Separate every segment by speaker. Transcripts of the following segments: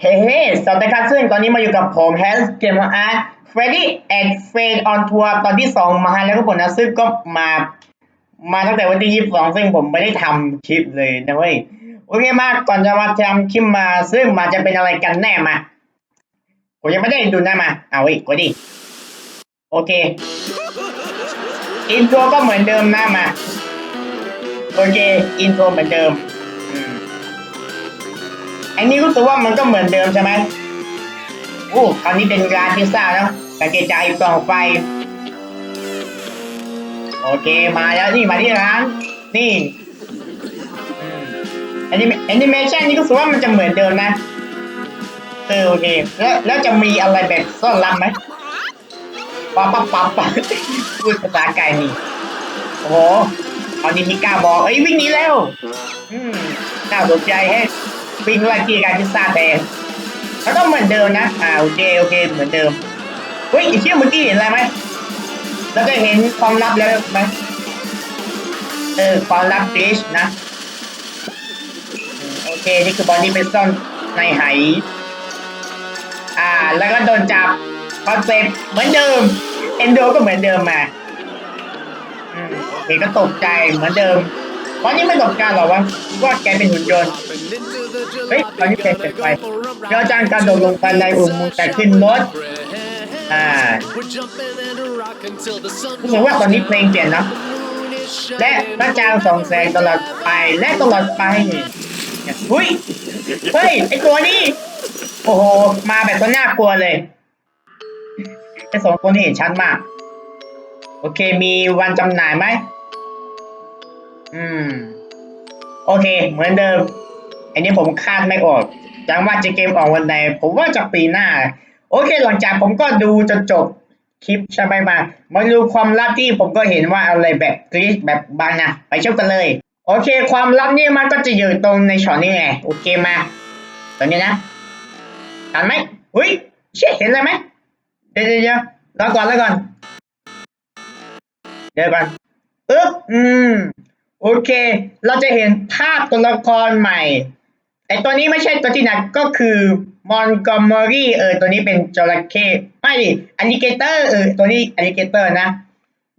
Speaker 1: เฮ้เฮ้สวัสดีครับซึ่งตอนนี้มาอยู่กับผมแฮสเกมอาร์ตเฟรดดี้แอนด์เฟรนออนทัวร์ตอนที่สองมาแล้วก็ผมนะซึ่งก็มา มาตั้งแต่วันที่ยี่สิบสองซึ่งผมไม่ได้ทำคลิปเลยนะเว้ย โอเคมากก่อนจะมาทำคลิปมา ซึ่งมาจะเป็นอะไรกันแน่มา ผมยังไม่ได้ดูหน้ามา เอาไว้ยกดดิ โอเค อินโทรก็เหมือนเดิมนะมา โอเค อินโทรเหมือนเดิม อันนี้รู้สึกว่ามันก็เหมือนเดิมใช่ไหมโอ้คราวนี้เป็นร้านพิซซ่าแล้วสังเกตจากไอ้กล่องไฟ โอเคมาแล้วนี่มาที่ร้าน นี่อืมแอนิเมแอนิเมชันนี่ก็รู้สึกว่ามันจะเหมือนเดิมนะเออโอเค แล้วแล้วจะมีอะไรแบบซ่อนลับไหมปั๊บปั๊บปั๊บปั๊บพูดภาษาไก่นี่โอ้โหตอนนี้มีกล้าบอกเอ้ยวิ่งหนีแล้ว อืมน่าสนใจให้ วิ่งไล่ที่การพิซซ่าแทนแล้วก็เหมือนเดิมนะ อ่าโอเคโอเคเหมือนเดิม เฮ้ยไอ้เชี่ยเมื่อกี้เห็นอะไรไหมแล้วก็เห็นความลับแล้วไหมเออความลับดิชนะ โอเค นี่คือบอลที่ไปซ่อนในไหอ่า แล้วก็โดนจับคอนเซ็ปต์เหมือนเดิม เอนโดก็เหมือนเดิมมาอืมโอเคก็ตกใจเหมือนเดิม ตอนนี้ไม่ตกใจหรอกวะว่าแกเป็นหุ่นยนต์เฮ้ยตอนนี้เพลงเสร็จไปเราจ้างการโดดลงไปในอุโมงค์แต่ขึ้นรถอ่ารู้สึกว่าตอนนี้เพลงเปลี่ยนนะและพระจางส่องแสงตลอดไปและตลอดไปหุ้ยเฮ้ยไอตัวนี้โอ้โหมาแบบตัวน่ากลัวเลยไอสองคนนี้เห็นชัดมาก โอเคมีวันจำหน่ายไหม อืม โอเค เหมือนเดิม อันนี้ผมคาดไม่ออกจังว่าจะเกมออกวันไหน ผมว่าจะปีหน้า โอเค หลังจากผมก็ดูจนจบคลิปใช่ไหมมามาดูความลับที่ผมก็เห็นว่าอะไรแบบกรี๊ดแบบบางนะไปชมกันเลย โอเค ความลับนี่มันก็จะอยู่ตรงในช็อตนี้ไงโอเคมา ตอนนี้นะทันไหมอุ้ยเชี่ยเห็นอะไรไหมเดี๋ยวเดี๋ยวเดี๋ยวรอก่อนรอก่อนเดี๋ยวก่อนอึ๊บอืม โอเค เราจะเห็นภาพตัวละครใหม่ไอตัวนี้ไม่ใช่ตัวที่หนักก็คือมอนกอม e รี่เออตัวนี้เป็นจระเข้ไม่ดิอ l ลิเกเตอร์เออตัวนี้อ l ลิเกเตอร์นะ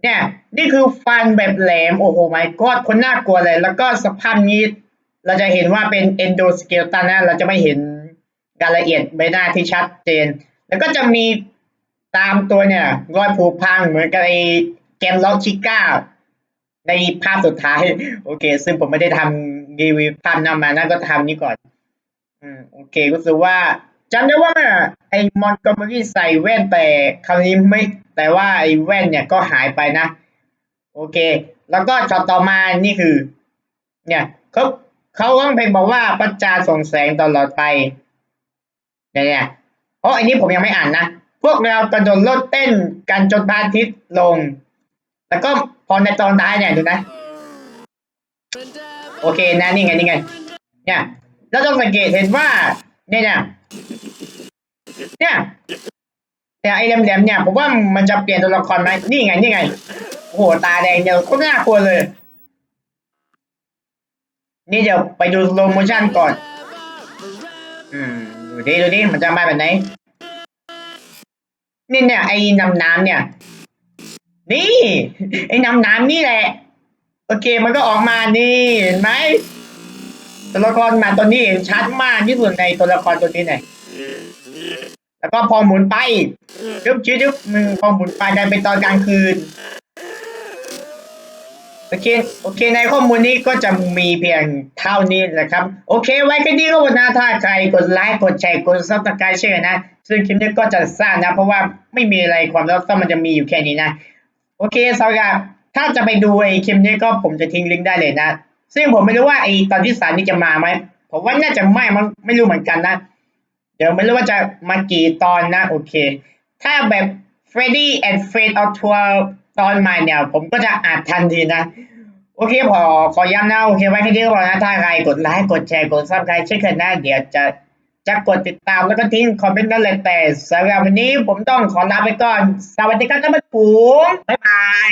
Speaker 1: เนี่ยนี่คือฟันแบบแหลม โอ้โหไม่กอดคนน่ากลัวเลย แล้วก็สภาพนี้ เราจะเห็นว่าเป็นเอนโดสเกลตันนะ เราจะไม่เห็นรายละเอียดใบหน้าที่ชัดเจน แล้วก็จะมีตามตัวเนี่ยรอยผุพังเหมือนกับไอแกมล็อกชิก้า ในภาพสุดท้าย โอเค ซึ่งผมไม่ได้ทำรีวิวภาพนำมานะก็ทำนี้ก่อน อืมโอเครู้สึกว่าจำได้ว่าไอ้มอนโกอม e รี่ใส่แว่นแต่คราวนี้ไม่แต่ว่าไอ้แว่นเนี่ยก็หายไปนะ โอเค แล้วก็ช็อตต่อมานี่คือ เนี่ยเขาเขาร้องเพลงบอกว่าพระจานทร์ส่องแสงตลอดไปเนี่ยเนี่ยเพราะอันนี้ผมยังไม่อ่านนะ พวกเรากระโดดโลดเต้นกันจนพระอาทิตย์ลง แล้วก็พอในตอนท้ายเนี่ยดูนะ โอเคนะนี่ไงนี่ไง เนี่ยเราต้องสังเกตเห็นว่าเนี่ยเนี่ยเนี่ยเนี่ยไอ้แหลมๆเนี่ยผมว่ามันจะเปลี่ยนตัวละครไหมนี่ไงนี่ไงโอ้โหตาแดงเดียวโคตรน่ากลัวเลย นี่เดี๋ยวไปดูโลโมชั่นก่อน อืมดูดิดูดิมันจะมาแบบไหนนี่เนี่ยไอ้น้ำน้ำเนี่ย นี่ไอ้น้ำน้ำนี่แหละ โอเคมันก็ออกมานี่เห็นไหมตัวละครมาตัวนี้ชัดมากที่สุดในตัวละครตัวนี้เนี่ยแล้วก็พอหมุนไปยุบชิยุบมือพอหมุนไปกลายเป็นตอนกลางคืนโอเคโอเค ในข้อมูลนี้ก็จะมีเพียงเท่านี้แหละครับ โอเค ไว้แค่นี้ก็วันนะถ้าใครกดไลค์กดแชร์กดซับสไครต์เชื่อนะ ซึ่งคลิปนี้ก็จะสั้นนะ เพราะว่าไม่มีอะไรความลับซ่อนมันจะมีอยู่แค่นี้นะ โอเคสำหรับถ้าจะไปดูไอ้คลิปนี้ก็ผมจะทิ้งลิงก์ได้เลยนะ ซึ่งผมไม่รู้ว่าไอ้ตอนที่สามนี่จะมาไหมผมว่าน่าจะไม่มันไม่รู้เหมือนกันนะ เดี๋ยวไม่รู้ว่าจะมากี่ตอนนะ โอเค ถ้าแบบ Freddy and Fred on Tour ตอนใหม่เนี่ย ผมก็จะอัดทันทีนะ โอเคพอขอย้ำนะ โอเค ไว้แค่นี้ก็พอนะ ถ้าใครกดไลค์กดแชร์กดซับสไครต์เช่นเคยนะเดี๋ยวจะ จะกดติดตามแล้วก็ทิ้งคอมเมนต์นั่นแหละแต่สำหรับวันนี้ผมต้องขอลาไปก่อน สวัสดีครับท่านผู้ชมบ๊ายบาย